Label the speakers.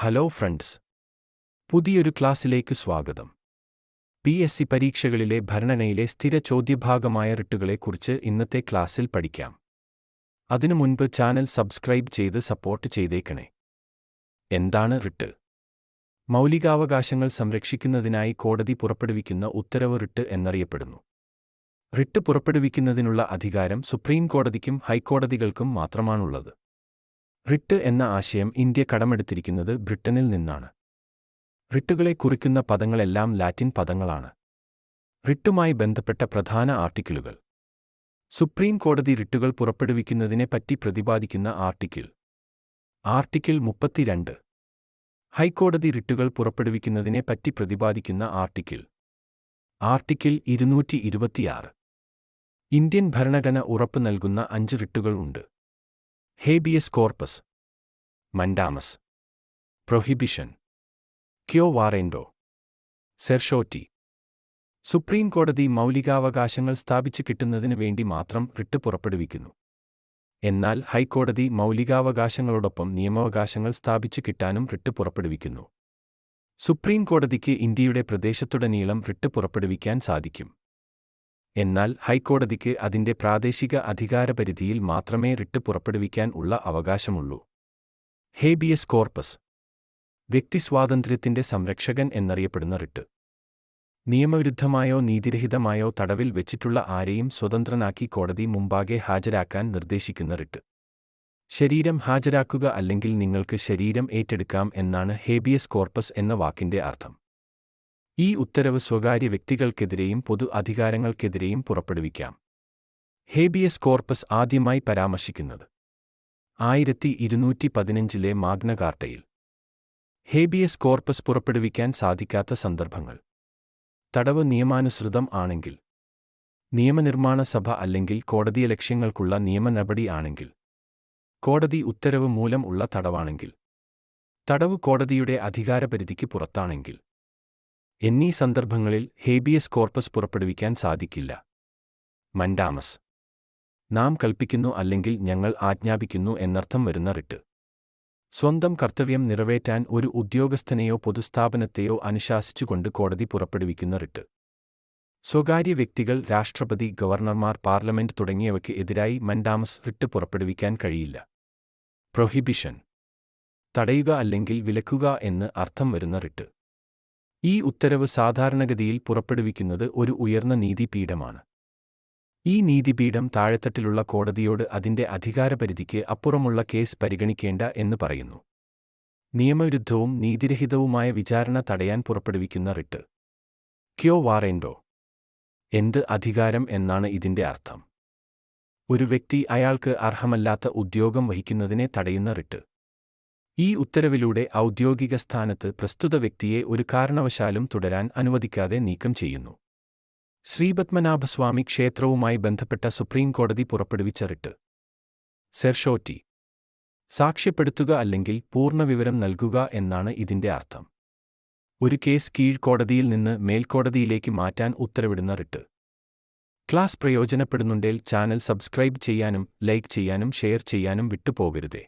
Speaker 1: Hello friends. പുതിയൊരു ക്ലാസ്സിലേക്ക് സ്വാഗതം. പി എസ് സി പരീക്ഷകളിലെ ഭരണനയിലെ സ്ഥിര ചോദ്യഭാഗമായ റിട്ടുകളെക്കുറിച്ച് ഇന്നത്തെ ക്ലാസ്സിൽ പഠിക്കാം. അതിനു മുൻപ് ചാനൽ സബ്സ്ക്രൈബ് ചെയ്ത് സപ്പോർട്ട് ചെയ്തേക്കണേ. എന്താണ് റിട്ട്? മൗലികാവകാശങ്ങൾ സംരക്ഷിക്കുന്നതിനായി കോടതി പുറപ്പെടുവിക്കുന്ന ഉത്തരവ് റിട്ട് എന്നറിയപ്പെടുന്നു. റിട്ട് പുറപ്പെടുവിക്കുന്നതിനുള്ള അധികാരം സുപ്രീം കോടതിക്കും ഹൈക്കോടതികൾക്കും മാത്രമാണുള്ളത്. റിട്ട് എന്ന ആശയം ഇന്ത്യ കടമെടുത്തിരിക്കുന്നത് ബ്രിട്ടനിൽ നിന്നാണ്. റിട്ടുകളെ കുറിക്കുന്ന പദങ്ങളെല്ലാം ലാറ്റിൻ പദങ്ങളാണ്. റിട്ടുമായി ബന്ധപ്പെട്ട പ്രധാന ആർട്ടിക്കിളുകൾ. സുപ്രീം കോടതി റിട്ടുകൾ പുറപ്പെടുവിക്കുന്നതിനെപ്പറ്റി പ്രതിപാദിക്കുന്ന ആർട്ടിക്കിൾ. ആർട്ടിക്കിൾ മുപ്പത്തിരണ്ട്. ഹൈക്കോടതി റിട്ടുകൾ പുറപ്പെടുവിക്കുന്നതിനെപ്പറ്റി പ്രതിപാദിക്കുന്ന ആർട്ടിക്കിൾ. ആർട്ടിക്കിൾ ഇരുന്നൂറ്റി ഇരുപത്തിയാറ്. ഇന്ത്യൻ ഭരണഘടന ഉറപ്പു നൽകുന്ന അഞ്ച് റിട്ടുകൾ ഉണ്ട്. Habeas corpus mandamus prohibition quo warranto certiorari supreme കോടതി മൗലികാവകാശങ്ങൾ സ്ഥാപിച്ചു കിട്ടുന്നതിന് വേണ്ടി മാത്രം റിട്ട് പുറപ്പെടുവിക്കുന്നു. എന്നാൽ ഹൈക്കോടതി മൗലികാവകാശങ്ങളോടൊപ്പം നിയമാവകാശങ്ങൾ സ്ഥാപിച്ചു കിട്ടാനും റിട്ട് പുറപ്പെടുവിക്കുന്നു. സുപ്രീം കോടതിക്ക് ഇന്ത്യയുടെ പ്രദേശത്തുടനീളം റിട്ട് പുറപ്പെടുവിക്കാൻ സാധിക്കും. എന്നാൽ ഹൈക്കോടതിക്ക് അതിന്റെ പ്രാദേശിക അധികാരപരിധിയിൽ മാത്രമേ റിട്ട് പുറപ്പെടുവിക്കാൻ ഉള്ള അവകാശമുള്ളൂ. ഹേബിയസ് കോർപ്പസ് വ്യക്തിസ്വാതന്ത്ര്യത്തിന്റെ സംരക്ഷകൻ എന്നറിയപ്പെടുന്ന റിട്ട്. നിയമവിരുദ്ധമായോ നീതിരഹിതമായോ തടവിൽ വെച്ചിട്ടുള്ള ആരെയും സ്വതന്ത്രനാക്കി കോടതി മുമ്പാകെ ഹാജരാക്കാൻ നിർദ്ദേശിക്കുന്ന റിട്ട്. ശരീരം ഹാജരാക്കുക അല്ലെങ്കിൽ നിങ്ങൾക്ക് ശരീരം ഏറ്റെടുക്കാം എന്നാണ് ഹേബിയസ് കോർപ്പസ് എന്ന വാക്കിന്റെ അർത്ഥം. ഈ ഉത്തരവ് സ്വകാര്യ വ്യക്തികൾക്കെതിരെയും പൊതു അധികാരങ്ങൾക്കെതിരെയും പുറപ്പെടുവിക്കാം. ഹേബിയസ് കോർപ്പസ് ആദ്യമായി പരാമർശിക്കുന്നത്. ആയിരത്തി ഇരുന്നൂറ്റി പതിനഞ്ചിലെ മാഗ്നകാർട്ടയിൽ ഹേബിയസ് കോർപ്പസ് പുറപ്പെടുവിക്കാൻ സാധിക്കാത്ത സന്ദർഭങ്ങൾ. തടവ് നിയമാനുസൃതം ആണെങ്കിൽ. നിയമനിർമ്മാണ സഭ അല്ലെങ്കിൽ കോടതി ലക്ഷ്യങ്ങൾക്കുള്ള നിയമ നടപടി ആണെങ്കിൽ. കോടതി ഉത്തരവ് മൂലം ഉള്ള തടവാണെങ്കിൽ. തടവ് കോടതിയുടെ അധികാരപരിധിക്ക് പുറത്താണെങ്കിൽ. എന്നീ സന്ദർഭങ്ങളിൽ ഹേബിയസ് കോർപ്പസ് പുറപ്പെടുവിക്കാൻ സാധിക്കില്ല. മൻഡാമസ്. നാം കൽപ്പിക്കുന്നു അല്ലെങ്കിൽ ഞങ്ങൾ ആജ്ഞാപിക്കുന്നു എന്നർത്ഥം വരുന്ന റിട്ട്. സ്വന്തം കർത്തവ്യം നിറവേറ്റാൻ ഒരു ഉദ്യോഗസ്ഥനെയോ പൊതുസ്ഥാപനത്തെയോ അനുശാസിച്ചുകൊണ്ട് കോടതി പുറപ്പെടുവിക്കുന്ന റിട്ട്. സ്വകാര്യ വ്യക്തികൾ രാഷ്ട്രപതി ഗവർണർമാർ പാർലമെന്റ് തുടങ്ങിയവയ്ക്ക് എതിരായി മൻഡാമസ് റിട്ട് പുറപ്പെടുവിക്കാൻ കഴിയില്ല. പ്രൊഹിബിഷൻ. തടയുക അല്ലെങ്കിൽ വിലക്കുക എന്ന് അർത്ഥം വരുന്ന റിട്ട്. ഈ ഉത്തരവ് സാധാരണഗതിയിൽ പുറപ്പെടുവിക്കുന്നത് ഒരു ഉയർന്ന നീതിപീഠമാണ്. ഈ നീതിപീഠം താഴെത്തട്ടിലുള്ള കോടതിയോട് അതിന്റെ അധികാരപരിധിക്ക് അപ്പുറമുള്ള കേസ് പരിഗണിക്കേണ്ട എന്ന് പറയുന്നു. നിയമവിരുദ്ധവും നീതിരഹിതവുമായ വിചാരണ തടയാൻ പുറപ്പെടുവിക്കുന്ന റിട്ട്. ക്യോ വാറേൻഡോ? എന്ത് അധികാരം എന്നാണ് ഇതിന്റെ അർത്ഥം. ഒരു വ്യക്തി അയാൾക്ക് അർഹമല്ലാത്ത ഉദ്യോഗം വഹിക്കുന്നതിനെ തടയുന്ന റിട്ട്. ഈ ഉത്തരവിലൂടെ ഔദ്യോഗിക സ്ഥാനത്ത് പ്രസ്തുത വ്യക്തിയെ ഒരു കാരണവശാലും തുടരാൻ അനുവദിക്കാതെ നീക്കം ചെയ്യുന്നു. ശ്രീപത്മനാഭസ്വാമി ക്ഷേത്രവുമായി ബന്ധപ്പെട്ട സുപ്രീം കോടതി പുറപ്പെടുവിച്ച റിട്ട്. സെർഷോറ്റി. സാക്ഷ്യപ്പെടുത്തുക അല്ലെങ്കിൽ പൂർണ വിവരം നൽകുക എന്നാണ് ഇതിന്റെ അർത്ഥം. ഒരു കേസ് കീഴ്ക്കോടതിയിൽ നിന്ന് മേൽക്കോടതിയിലേക്ക് മാറ്റാൻ ഉത്തരവിടുന്ന റിട്ട്. ക്ലാസ് പ്രയോജനപ്പെടുന്നുണ്ടേൽ ചാനൽ സബ്സ്ക്രൈബ് ചെയ്യാനും ലൈക്ക് ചെയ്യാനും ഷെയർ ചെയ്യാനും വിട്ടുപോകരുതേ.